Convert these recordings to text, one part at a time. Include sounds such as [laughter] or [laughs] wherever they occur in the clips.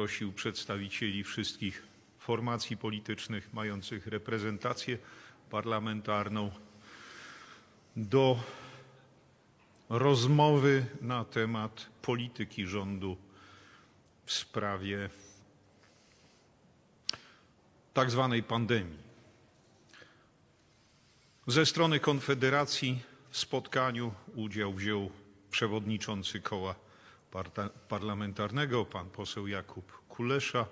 prosił przedstawicieli wszystkich formacji politycznych mających reprezentację parlamentarną do rozmowy na temat polityki rządu w sprawie tak zwanej pandemii. Ze strony Konfederacji w spotkaniu udział wziął przewodniczący koła parlamentarnego, pan poseł Jakub Kulesza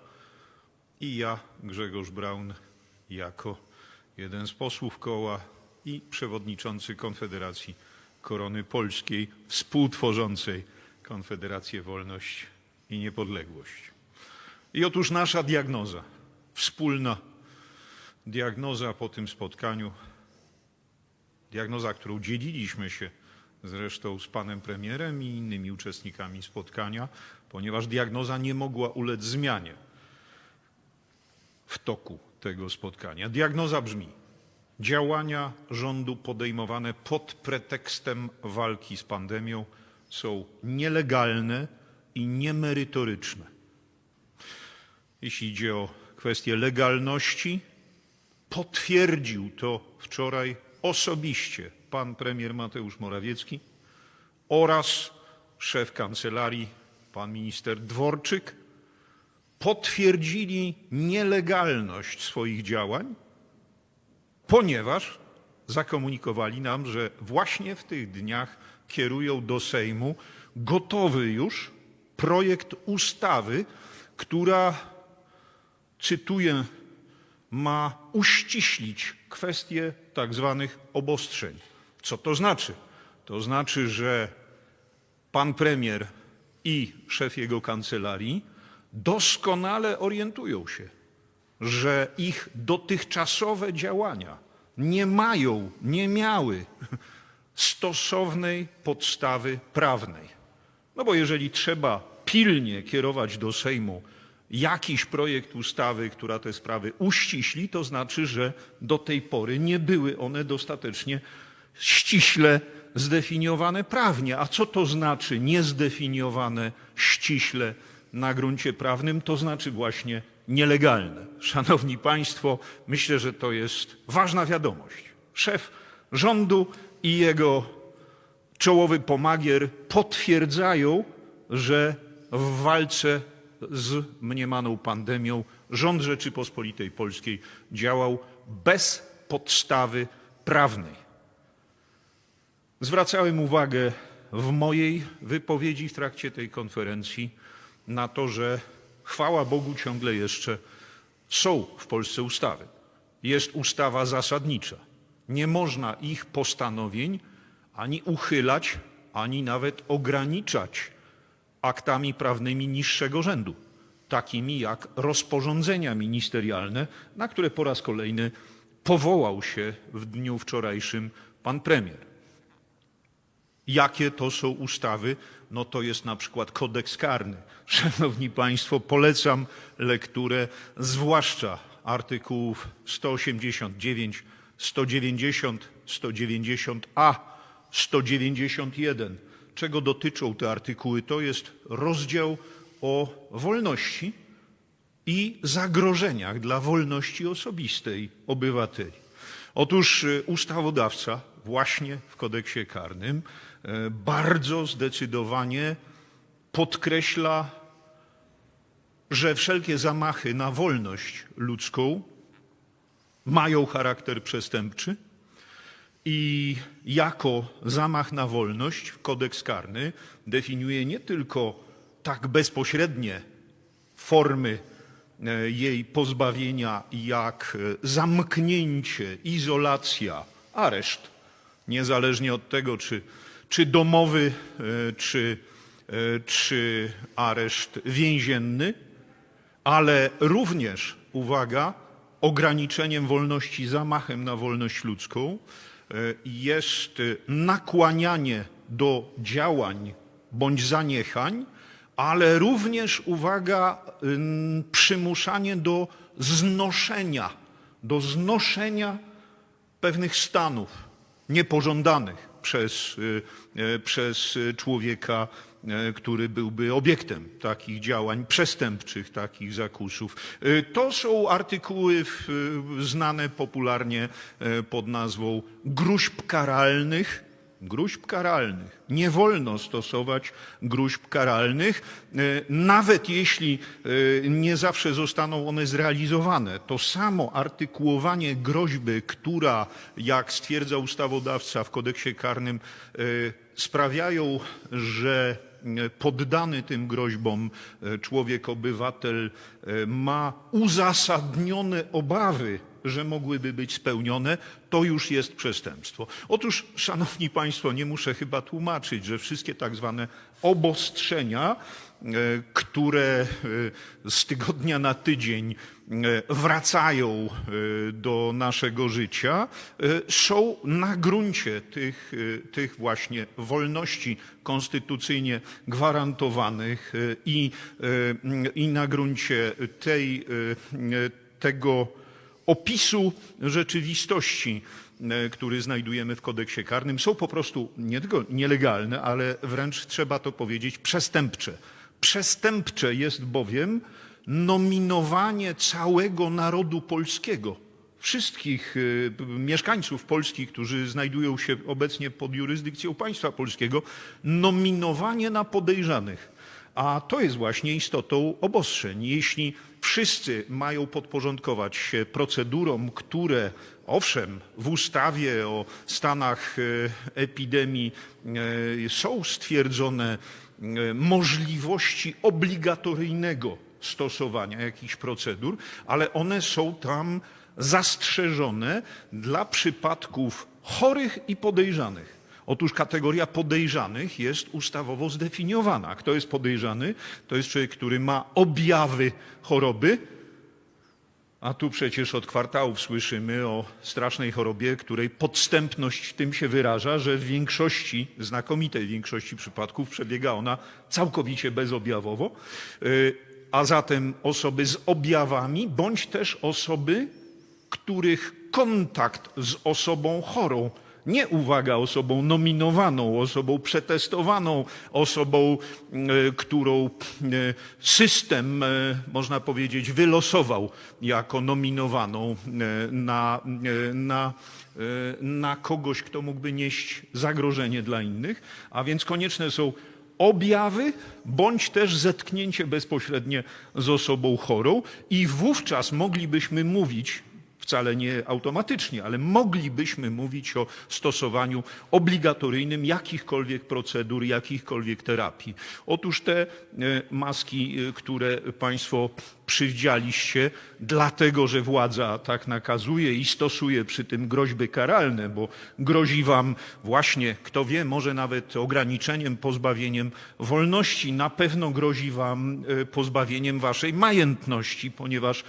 i ja, Grzegorz Braun, jako jeden z posłów koła i przewodniczący Konfederacji Korony Polskiej, współtworzącej Konfederację Wolność i Niepodległość. I otóż nasza diagnoza, wspólna diagnoza po tym spotkaniu, diagnoza, którą dzieliliśmy się zresztą z panem premierem i innymi uczestnikami spotkania, ponieważ diagnoza nie mogła ulec zmianie w toku tego spotkania. Diagnoza brzmi: działania rządu podejmowane pod pretekstem walki z pandemią są nielegalne i niemerytoryczne. Jeśli idzie o kwestię legalności, potwierdził to wczoraj osobiście pan premier Mateusz Morawiecki oraz szef kancelarii pan minister Dworczyk potwierdzili nielegalność swoich działań, ponieważ zakomunikowali nam, że właśnie w tych dniach kierują do Sejmu gotowy już projekt ustawy, która, cytuję, ma uściślić kwestię tak zwanych obostrzeń. Co to znaczy? To znaczy, że pan premier i szef jego kancelarii doskonale orientują się, że ich dotychczasowe działania nie mają, nie miały stosownej podstawy prawnej. No bo jeżeli trzeba pilnie kierować do Sejmu jakiś projekt ustawy, która te sprawy uściśli, to znaczy, że do tej pory nie były one dostatecznie ściśle zdefiniowane prawnie. A co to znaczy niezdefiniowane ściśle na gruncie prawnym? To znaczy właśnie nielegalne. Szanowni Państwo, myślę, że to jest ważna wiadomość. Szef rządu i jego czołowy pomagier potwierdzają, że w walce z mniemaną pandemią rząd Rzeczypospolitej Polskiej działał bez podstawy prawnej. Zwracałem uwagę w mojej wypowiedzi w trakcie tej konferencji na to, że chwała Bogu ciągle jeszcze są w Polsce ustawy. Jest ustawa zasadnicza. Nie można ich postanowień ani uchylać, ani nawet ograniczać aktami prawnymi niższego rzędu, takimi jak rozporządzenia ministerialne, na które po raz kolejny powołał się w dniu wczorajszym pan premier. Jakie to są ustawy? No to jest na przykład kodeks karny. [laughs] Szanowni Państwo, polecam lekturę zwłaszcza artykułów 189, 190, 190a, 191. Czego dotyczą te artykuły? To jest rozdział o wolności i zagrożeniach dla wolności osobistej obywateli. Otóż y, ustawodawca właśnie w kodeksie karnym bardzo zdecydowanie podkreśla, że wszelkie zamachy na wolność ludzką mają charakter przestępczy i jako zamach na wolność kodeks karny definiuje nie tylko tak bezpośrednie formy e, jej pozbawienia, jak e, zamknięcie, izolacja, areszt, niezależnie od tego, czy, czy domowy, e, czy, czy areszt więzienny, ale również, uwaga, ograniczeniem wolności, zamachem na wolność ludzką jest nakłanianie do działań bądź zaniechań, ale również, uwaga, ym, przymuszanie do znoszenia, do znoszenia pewnych stanów niepożądanych przez, y, y, przez człowieka e, który byłby obiektem takich działań przestępczych, takich zakusów. E, To są artykuły w, znane popularnie e, pod nazwą gruźb karalnych. Gruźb karalnych. Nie wolno stosować gruźb karalnych, e, nawet jeśli e, nie zawsze zostaną one zrealizowane. To samo artykułowanie groźby, która, jak stwierdza ustawodawca w kodeksie karnym, e, sprawiają, że poddany tym groźbom e, człowiek, obywatel e, ma uzasadnione obawy, że mogłyby być spełnione, to już jest przestępstwo. Otóż, szanowni państwo, nie muszę chyba tłumaczyć, że wszystkie tak zwane obostrzenia, które e, z tygodnia na tydzień e, wracają e, do naszego życia, e, są na gruncie tych, e, tych właśnie wolności konstytucyjnie gwarantowanych e, i, e, i na gruncie tej, e, tego opisu rzeczywistości, e, który znajdujemy w kodeksie karnym, są po prostu nie tylko nielegalne, ale wręcz trzeba to powiedzieć przestępcze. Przestępcze jest bowiem nominowanie całego narodu polskiego, wszystkich e, mieszkańców Polski, którzy znajdują się obecnie pod jurysdykcją państwa polskiego, nominowanie na podejrzanych. A to jest właśnie istotą obostrzeń. Jeśli wszyscy mają podporządkować się procedurom, które owszem, w ustawie o stanach e, epidemii e, są stwierdzone możliwości obligatoryjnego stosowania jakichś procedur, ale one są tam zastrzeżone dla przypadków chorych i podejrzanych. Otóż kategoria podejrzanych jest ustawowo zdefiniowana. Kto jest podejrzany? To jest człowiek, który ma objawy choroby, a tu przecież od kwartałów słyszymy o strasznej chorobie, której podstępność tym się wyraża, że w większości, znakomitej większości przypadków przebiega ona całkowicie bezobjawowo, y, a zatem osoby z objawami, bądź też osoby, których kontakt z osobą chorą, nie uwaga, osobą nominowaną, osobą przetestowaną, osobą, e, którą e, system, e, można powiedzieć, wylosował jako nominowaną na, na, na kogoś, kto mógłby nieść zagrożenie dla innych, a więc konieczne są objawy bądź też zetknięcie bezpośrednie z osobą chorą. I wówczas moglibyśmy mówić, wcale nie automatycznie, ale moglibyśmy mówić o stosowaniu obligatoryjnym jakichkolwiek procedur, jakichkolwiek terapii. Otóż te e, maski, e, które Państwo przywdzialiście, dlatego że władza tak nakazuje i stosuje przy tym groźby karalne, bo grozi Wam właśnie, kto wie, może nawet ograniczeniem, pozbawieniem wolności, na pewno grozi Wam e, pozbawieniem Waszej majętności, ponieważ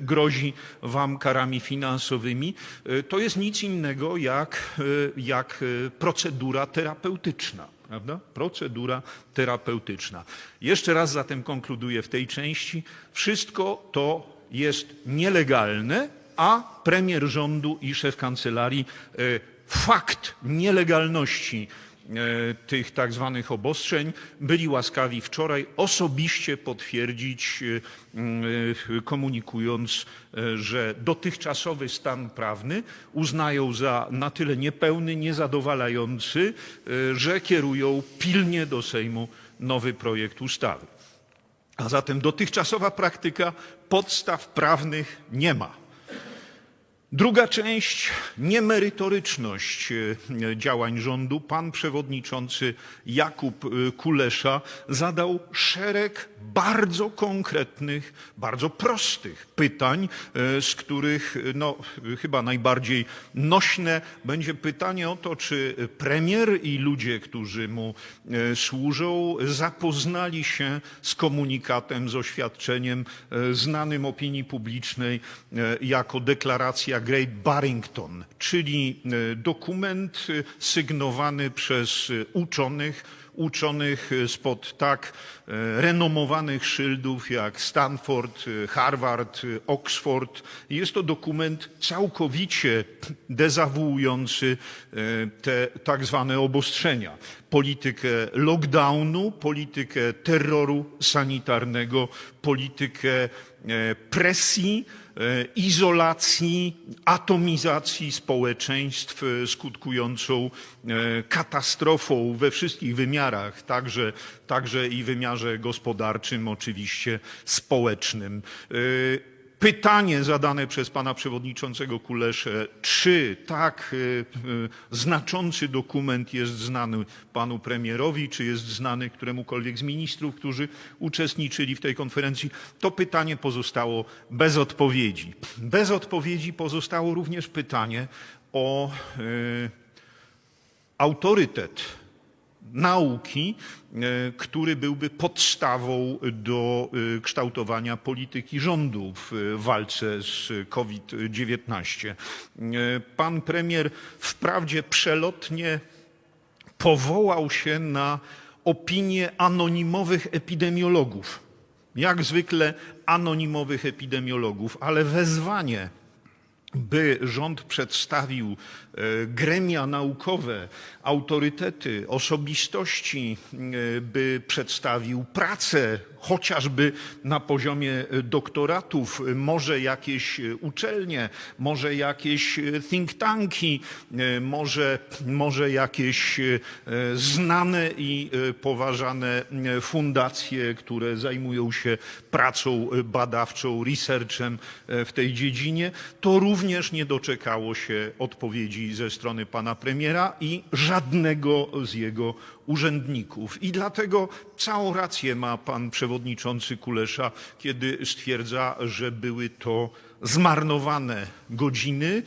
grozi wam karami finansowymi, e, to jest nic innego jak, e, jak e, procedura terapeutyczna. Prawda? Procedura terapeutyczna. Jeszcze raz zatem konkluduję w tej części. Wszystko to jest nielegalne, a premier rządu i szef kancelarii e, fakt nielegalności e, tych tak zwanych obostrzeń byli łaskawi wczoraj osobiście potwierdzić, e, e, komunikując, e, że dotychczasowy stan prawny uznają za na tyle niepełny, niezadowalający, e, że kierują pilnie do Sejmu nowy projekt ustawy. A zatem dotychczasowa praktyka podstaw prawnych nie ma. Druga część niemerytoryczność e, działań rządu. Pan przewodniczący Jakub e, Kulesza zadał szereg bardzo konkretnych, bardzo prostych pytań, e, z których no, chyba najbardziej nośne będzie pytanie o to, czy premier i ludzie, którzy mu służą, zapoznali się z komunikatem, z oświadczeniem znanym opinii publicznej jako deklaracja Great Barrington, czyli e, dokument e, sygnowany przez e, uczonych, uczonych spod tak renomowanych szyldów jak Stanford, Harvard, Oxford. Jest to dokument całkowicie dezawuujący te tak zwane obostrzenia. Politykę lockdownu, politykę terroru sanitarnego, politykę presji, izolacji, atomizacji społeczeństw skutkującą katastrofą we wszystkich wymiarach, także, także i wymiarze gospodarczym, oczywiście społecznym. Pytanie zadane przez pana przewodniczącego Kuleszę, czy tak znaczący dokument jest znany panu premierowi, czy jest znany któremukolwiek z ministrów, którzy uczestniczyli w tej konferencji, to pytanie pozostało bez odpowiedzi. Bez odpowiedzi pozostało również pytanie o autorytet nauki, który byłby podstawą do kształtowania polityki rządu w walce z COVID-19. Pan premier wprawdzie przelotnie powołał się na opinię anonimowych epidemiologów. Jak zwykle anonimowych epidemiologów, ale wezwanie, by rząd przedstawił gremia naukowe, autorytety, osobistości, by przedstawił pracę chociażby na poziomie doktoratów, może jakieś uczelnie, może jakieś think tanki, może, może jakieś znane i poważane fundacje, które zajmują się pracą badawczą, researchem w tej dziedzinie, to również nie doczekało się odpowiedzi ze strony pana premiera i żadnego z jego urzędników. I dlatego całą rację ma pan przewodniczący Kulesza, kiedy stwierdza, że były to zmarnowane godziny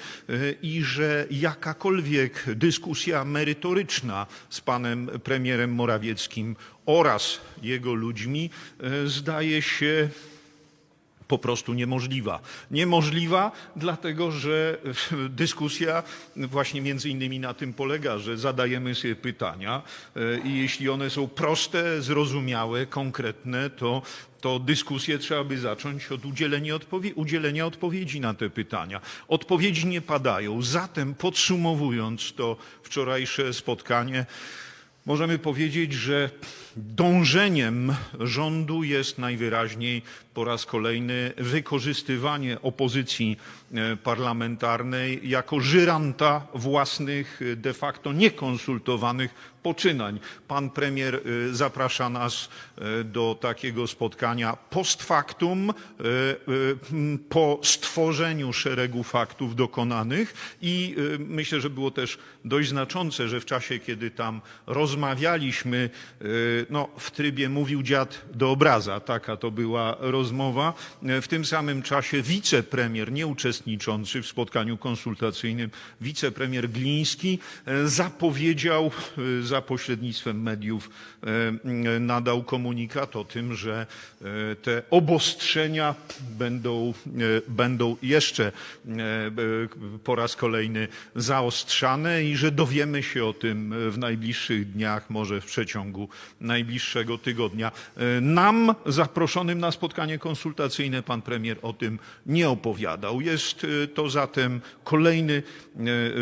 i że jakakolwiek dyskusja merytoryczna z panem premierem Morawieckim oraz jego ludźmi zdaje się po prostu niemożliwa. Niemożliwa, dlatego że dyskusja właśnie między innymi na tym polega, że zadajemy sobie pytania i jeśli one są proste, zrozumiałe, konkretne, to to dyskusję trzeba by zacząć od udzielenia, odpowie udzielenia odpowiedzi na te pytania. Odpowiedzi nie padają. Zatem podsumowując to wczorajsze spotkanie, możemy powiedzieć, że dążeniem rządu jest najwyraźniej po raz kolejny wykorzystywanie opozycji parlamentarnej jako żyranta własnych, de facto niekonsultowanych poczynań. Pan premier zaprasza nas do takiego spotkania post factum, po stworzeniu szeregu faktów dokonanych i myślę, że było też dość znaczące, że w czasie, kiedy tam rozmawialiśmy, no, w trybie mówił dziad do obraza, taka to była rozmowa. W tym samym czasie wicepremier, nieuczestniczący w spotkaniu konsultacyjnym, wicepremier Gliński zapowiedział za pośrednictwem mediów, nadał komunikat o tym, że te obostrzenia będą, będą jeszcze po raz kolejny zaostrzane i że dowiemy się o tym w najbliższych dniach, może w przeciągu najbliższego tygodnia. Nam, zaproszonym na spotkanie konsultacyjne, pan premier o tym nie opowiadał. Jest to zatem kolejny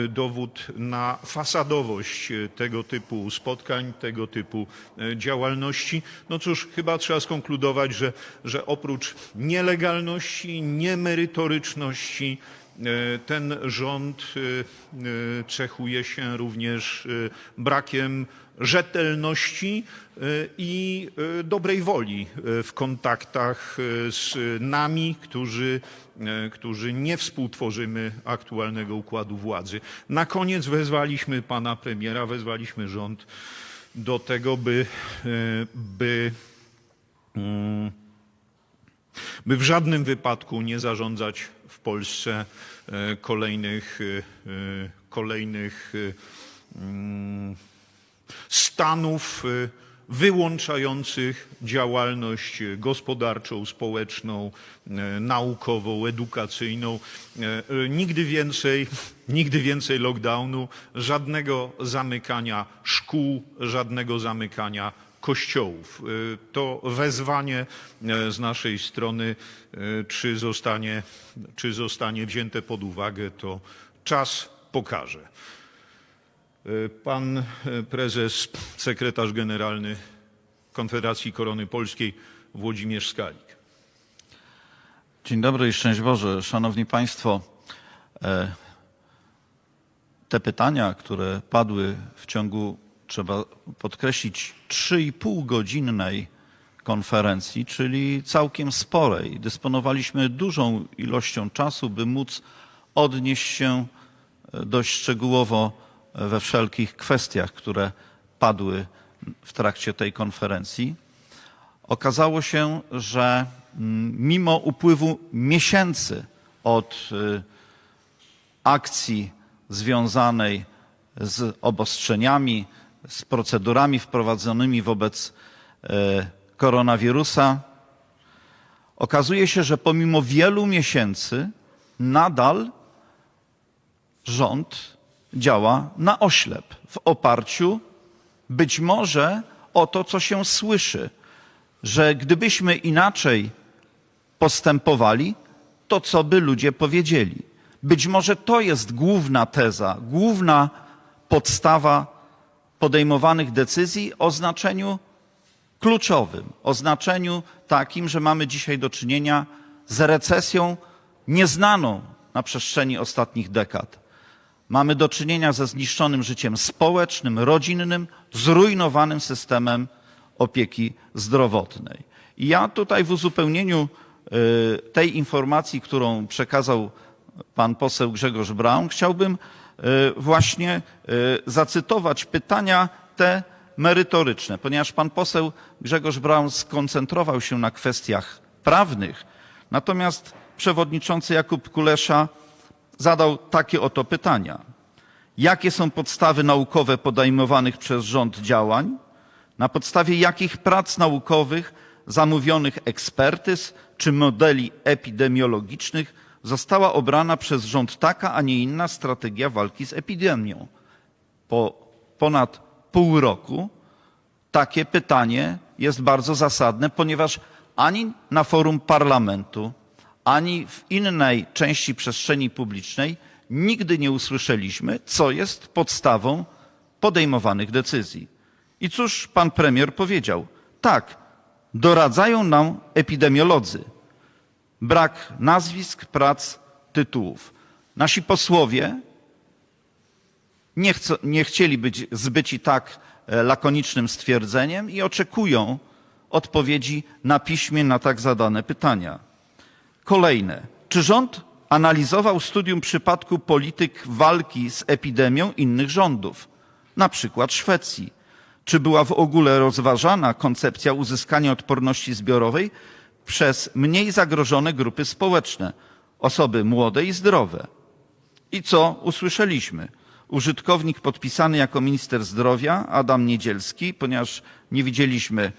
dowód na fasadowość tego typu spotkań, tego typu działalności. No cóż, chyba trzeba skonkludować, że, że oprócz nielegalności, niemerytoryczności, ten rząd cechuje się również brakiem rzetelności i dobrej woli w kontaktach z nami, którzy, którzy nie współtworzymy aktualnego układu władzy. Na koniec wezwaliśmy pana premiera, wezwaliśmy rząd do tego, by, by, by w żadnym wypadku nie zarządzać w Polsce kolejnych, kolejnych stanów wyłączających działalność gospodarczą, społeczną, e, naukową, edukacyjną. E, Nigdy więcej, [laughs] nigdy więcej lockdownu, żadnego zamykania szkół, żadnego zamykania kościołów. Y, To wezwanie z naszej strony, czy zostanie, czy zostanie wzięte pod uwagę, to czas pokaże. E, Pan e, prezes, sekretarz generalny Konfederacji Korony Polskiej Włodzimierz Skalik. Dzień dobry i szczęść Boże. Szanowni Państwo, e, te pytania, które padły w ciągu, trzeba podkreślić, 3,5 godzinnej konferencji, czyli całkiem sporej. Dysponowaliśmy dużą ilością czasu, by móc odnieść się dość szczegółowo we wszelkich kwestiach, które padły w trakcie tej konferencji. Okazało się, że mm, mimo upływu miesięcy od y, akcji związanej z obostrzeniami, z procedurami wprowadzonymi wobec e, koronawirusa, okazuje się, że pomimo wielu miesięcy nadal rząd działa na oślep w oparciu być może o to, co się słyszy, że gdybyśmy inaczej postępowali, to co by ludzie powiedzieli. Być może to jest główna teza, główna podstawa podejmowanych decyzji o znaczeniu kluczowym, o znaczeniu takim, że mamy dzisiaj do czynienia z recesją nieznaną na przestrzeni ostatnich dekad. Mamy do czynienia ze zniszczonym życiem społecznym, rodzinnym, zrujnowanym systemem opieki zdrowotnej. I ja tutaj w uzupełnieniu y, tej informacji, którą przekazał pan poseł Grzegorz Braun, chciałbym y, właśnie y, zacytować pytania te merytoryczne, ponieważ pan poseł Grzegorz Braun skoncentrował się na kwestiach prawnych, natomiast przewodniczący Jakub Kulesza zadał takie oto pytania. Jakie są podstawy naukowe podejmowanych przez rząd działań? Na podstawie jakich prac naukowych, zamówionych ekspertyz czy modeli epidemiologicznych została obrana przez rząd taka, a nie inna strategia walki z epidemią? Po ponad pół roku takie pytanie jest bardzo zasadne, ponieważ ani na forum parlamentu, ani w innej części przestrzeni publicznej nigdy nie usłyszeliśmy, co jest podstawą podejmowanych decyzji. I cóż pan premier powiedział? Tak, doradzają nam epidemiolodzy. Brak nazwisk, prac, tytułów. Nasi posłowie nie, nie chcieli być zbyci tak e, lakonicznym stwierdzeniem i oczekują odpowiedzi na piśmie na tak zadane pytania. Kolejne. Czy rząd analizował studium przypadku polityk walki z epidemią innych rządów, na przykład Szwecji? Czy była w ogóle rozważana koncepcja uzyskania odporności zbiorowej przez mniej zagrożone grupy społeczne, osoby młode i zdrowe? I co usłyszeliśmy? Użytkownik podpisany jako minister zdrowia, Adam Niedzielski, ponieważ nie widzieliśmy,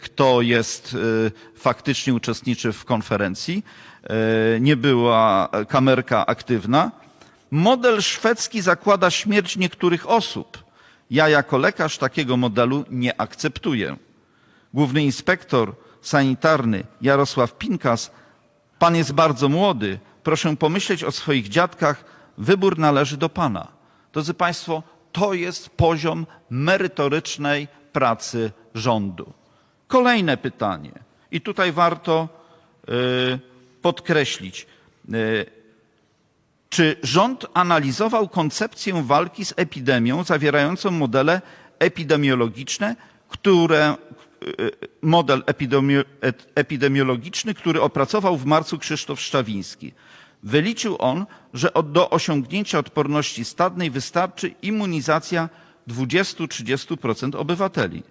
kto jest, y, faktycznie uczestniczy w konferencji, y, nie była kamerka aktywna. Model szwedzki zakłada śmierć niektórych osób. Ja jako lekarz takiego modelu nie akceptuję. Główny inspektor sanitarny Jarosław Pinkas, pan jest bardzo młody, proszę pomyśleć o swoich dziadkach, wybór należy do pana. Drodzy Państwo, to jest poziom merytorycznej pracy rządu. Kolejne pytanie, i tutaj warto y, podkreślić, y, czy rząd analizował koncepcję walki z epidemią zawierającą modele epidemiologiczne, które, y, model epidemiologiczny, który opracował w marcu Krzysztof Szczawiński? Wyliczył on, że do osiągnięcia odporności stadnej wystarczy immunizacja 20-30% obywateli.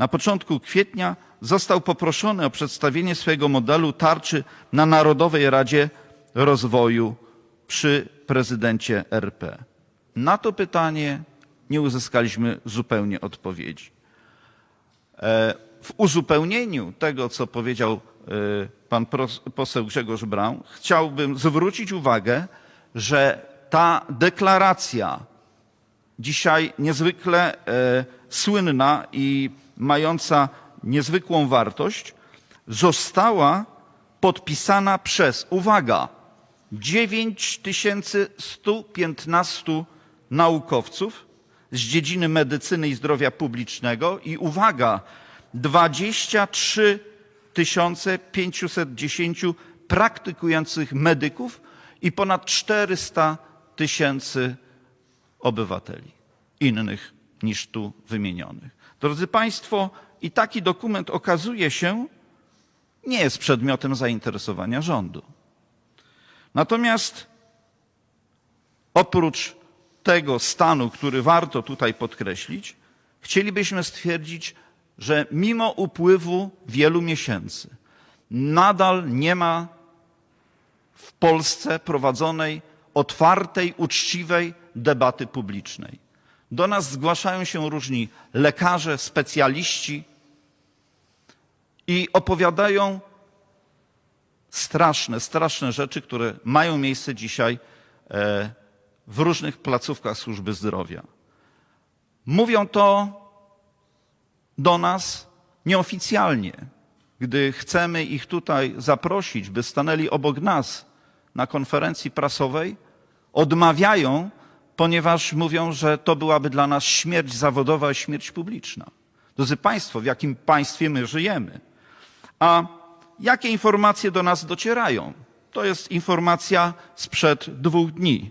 Na początku kwietnia został poproszony o przedstawienie swojego modelu tarczy na Narodowej Radzie Rozwoju przy prezydencie RP. Na to pytanie nie uzyskaliśmy zupełnie odpowiedzi. E, W uzupełnieniu tego, co powiedział e, pan poseł Grzegorz Braun, chciałbym zwrócić uwagę, że ta deklaracja dzisiaj niezwykle e, słynna i mająca niezwykłą wartość, została podpisana przez, uwaga, 9115 naukowców z dziedziny medycyny i zdrowia publicznego i uwaga, 23 510 praktykujących medyków i ponad 400 tysięcy obywateli innych niż tu wymienionych. Drodzy Państwo, i taki dokument okazuje się nie jest przedmiotem zainteresowania rządu. Natomiast oprócz tego stanu, który warto tutaj podkreślić, chcielibyśmy stwierdzić, że mimo upływu wielu miesięcy nadal nie ma w Polsce prowadzonej otwartej, uczciwej debaty publicznej. Do nas zgłaszają się różni lekarze, specjaliści i opowiadają straszne, straszne rzeczy, które mają miejsce dzisiaj e, w różnych placówkach służby zdrowia. Mówią to do nas nieoficjalnie. Gdy chcemy ich tutaj zaprosić, by stanęli obok nas na konferencji prasowej, odmawiają, ponieważ mówią, że to byłaby dla nas śmierć zawodowa i śmierć publiczna. Drodzy Państwo, w jakim państwie my żyjemy? A jakie informacje do nas docierają? To jest informacja sprzed dwóch dni.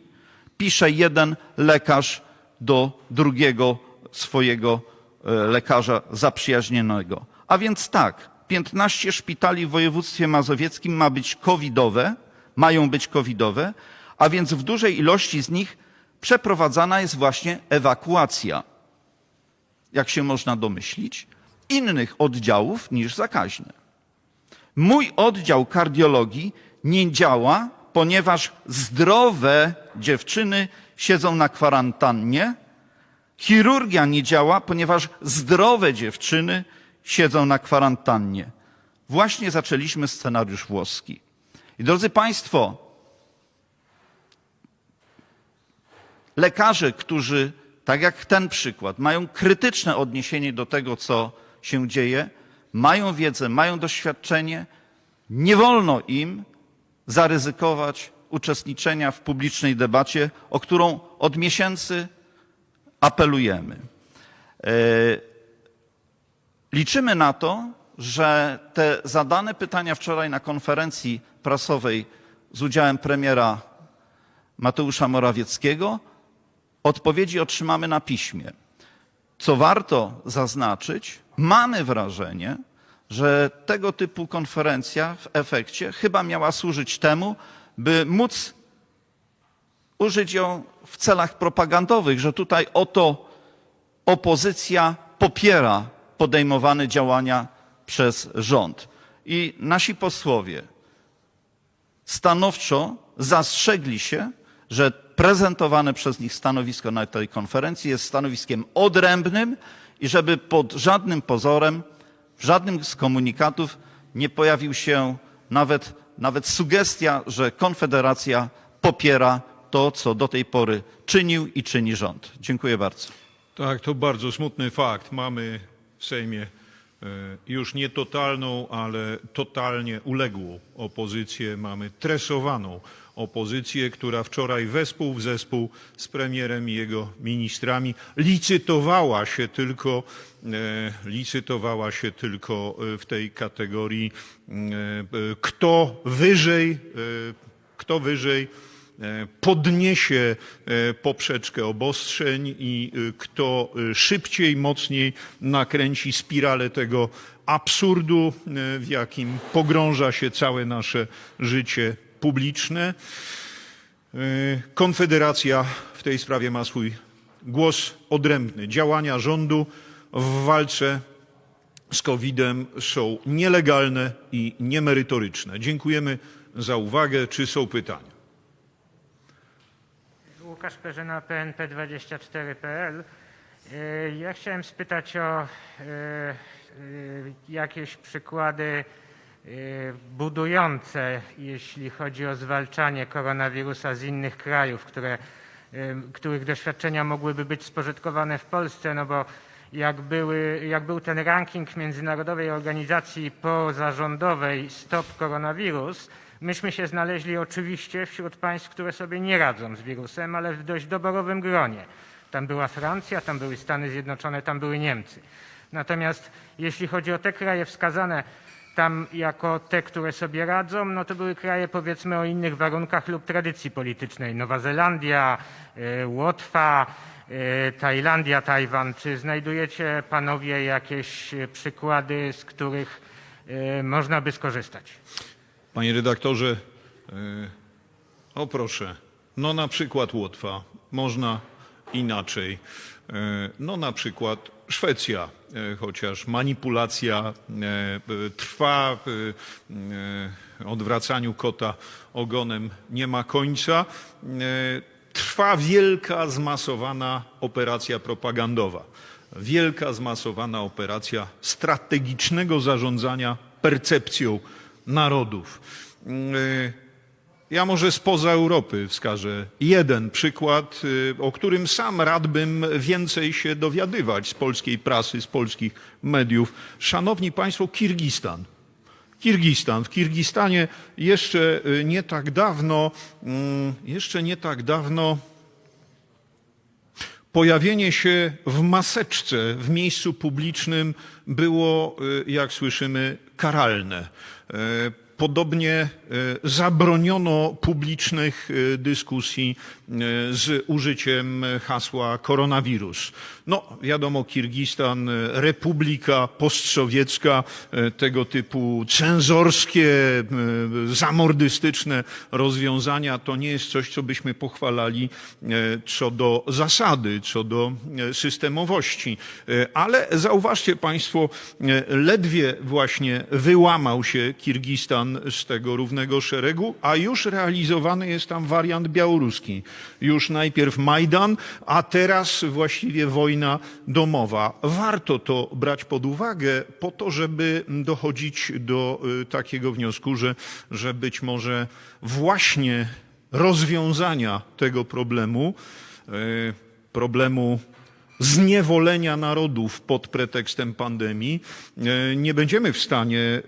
Pisze jeden lekarz do drugiego swojego e, lekarza zaprzyjaźnionego. A więc tak, 15 szpitali w województwie mazowieckim ma być covidowe, mają być covidowe, a więc w dużej ilości z nich przeprowadzana jest właśnie ewakuacja. Jak się można domyślić, innych oddziałów niż zakaźne. Mój oddział kardiologii nie działa, ponieważ zdrowe dziewczyny siedzą na kwarantannie. Chirurgia nie działa, ponieważ zdrowe dziewczyny siedzą na kwarantannie. Właśnie zaczęliśmy scenariusz włoski. I drodzy Państwo, lekarze, którzy, tak jak ten przykład, mają krytyczne odniesienie do tego, co się dzieje, mają wiedzę, mają doświadczenie, nie wolno im zaryzykować uczestniczenia w publicznej debacie, o którą od miesięcy apelujemy. E, Liczymy na to, że te zadane pytania wczoraj na konferencji prasowej z udziałem premiera Mateusza Morawieckiego odpowiedzi otrzymamy na piśmie. Co warto zaznaczyć, mamy wrażenie, że tego typu konferencja w efekcie chyba miała służyć temu, by móc użyć ją w celach propagandowych, że tutaj oto opozycja popiera podejmowane działania przez rząd. I nasi posłowie stanowczo zastrzegli się, że prezentowane przez nich stanowisko na tej konferencji jest stanowiskiem odrębnym i żeby pod żadnym pozorem, w żadnym z komunikatów nie pojawił się nawet, nawet sugestia, że Konfederacja popiera to, co do tej pory czynił i czyni rząd. Dziękuję bardzo. Tak, to bardzo smutny fakt. Mamy w Sejmie e, już nie totalną, ale totalnie uległą opozycję. Mamy tresowaną opozycję, która wczoraj wespół w zespół z premierem i jego ministrami licytowała się tylko, e, licytowała się tylko e, w tej kategorii e, kto wyżej, kto wyżej podniesie poprzeczkę obostrzeń i kto szybciej, mocniej nakręci spiralę tego absurdu, w jakim pogrąża się całe nasze życie publiczne. E, Konfederacja w tej sprawie ma swój głos odrębny. Działania rządu w walce z COVID-em są nielegalne i niemerytoryczne. Dziękujemy za uwagę. Czy są pytania? Łukasz Perzyna, PNP24.pl. E, Ja chciałem spytać o y, jakieś przykłady y, budujące, jeśli chodzi o zwalczanie koronawirusa z innych krajów, które, y, których doświadczenia mogłyby być spożytkowane w Polsce, no bo jak, były, jak był ten ranking Międzynarodowej Organizacji Pozarządowej Stop Koronawirus, myśmy się znaleźli oczywiście wśród państw, które sobie nie radzą z wirusem, ale w dość doborowym gronie. Tam była Francja, tam były Stany Zjednoczone, tam były Niemcy. Natomiast jeśli chodzi o te kraje wskazane tam jako te, które sobie radzą, no to były kraje powiedzmy o innych warunkach lub tradycji politycznej. Nowa Zelandia, y, Łotwa, y, Tajlandia, Tajwan. Czy znajdujecie panowie jakieś y, przykłady, z których można by skorzystać? Panie redaktorze, e, o proszę, no na przykład Łotwa, można inaczej. E, No na przykład Szwecja, e, chociaż manipulacja e, e, trwa, odwracaniu kota ogonem nie ma końca. Trwa wielka, zmasowana operacja propagandowa. Wielka, zmasowana operacja strategicznego zarządzania percepcją narodów. Ja może spoza Europy wskażę jeden przykład, yy, o którym sam radbym więcej się dowiadywać z polskiej prasy, z polskich mediów. Szanowni Państwo, Kirgistan. Kirgistan. W Kirgistanie jeszcze yy, nie tak dawno, mm, jeszcze nie tak dawno Pojawienie się w maseczce w miejscu publicznym było, y, jak słyszymy, karalne. Podobnie zabroniono publicznych e, dyskusji e, z użyciem hasła koronawirus. No, wiadomo, Kirgistan, e, republika postsowiecka, e, tego typu cenzorskie, e, zamordystyczne rozwiązania to nie jest coś, co byśmy pochwalali e, co do zasady, co do e, systemowości. E, Ale zauważcie Państwo, e, ledwie właśnie wyłamał się Kirgistan z tego równego szeregu, a już realizowany jest tam wariant białoruski. Już najpierw Majdan, a teraz właściwie wojna domowa. Warto to brać pod uwagę po to, żeby dochodzić do y, takiego wniosku, że, że być może właśnie rozwiązania tego problemu, y, problemu zniewolenia narodów pod pretekstem pandemii e, nie będziemy w stanie e,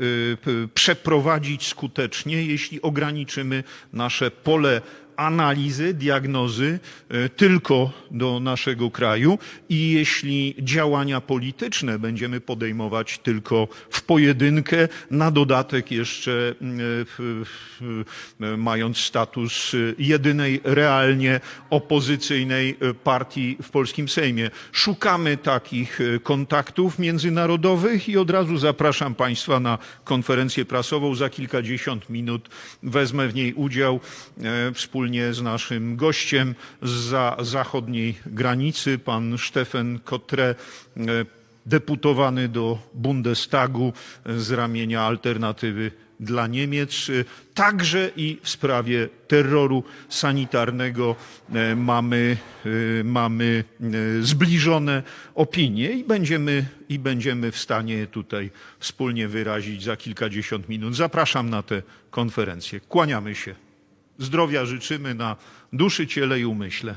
przeprowadzić skutecznie, jeśli ograniczymy nasze pole analizy, diagnozy e, tylko do naszego kraju i jeśli działania polityczne będziemy podejmować tylko w pojedynkę, na dodatek jeszcze e, w, w, e, mając status jedynej realnie opozycyjnej partii w polskim Sejmie. Szukamy takich kontaktów międzynarodowych i od razu zapraszam Państwa na konferencję prasową. Za kilkadziesiąt minut wezmę w niej udział e, z naszym gościem za zachodniej granicy, pan Stefan Kotre, e, deputowany do Bundestagu z ramienia Alternatywy dla Niemiec. E, Także i w sprawie terroru sanitarnego e, mamy, mamy zbliżone opinie i będziemy, i będziemy w stanie tutaj wspólnie wyrazić za kilkadziesiąt minut. Zapraszam na tę konferencję. Kłaniamy się. Zdrowia życzymy na duszy, ciele i umyśle.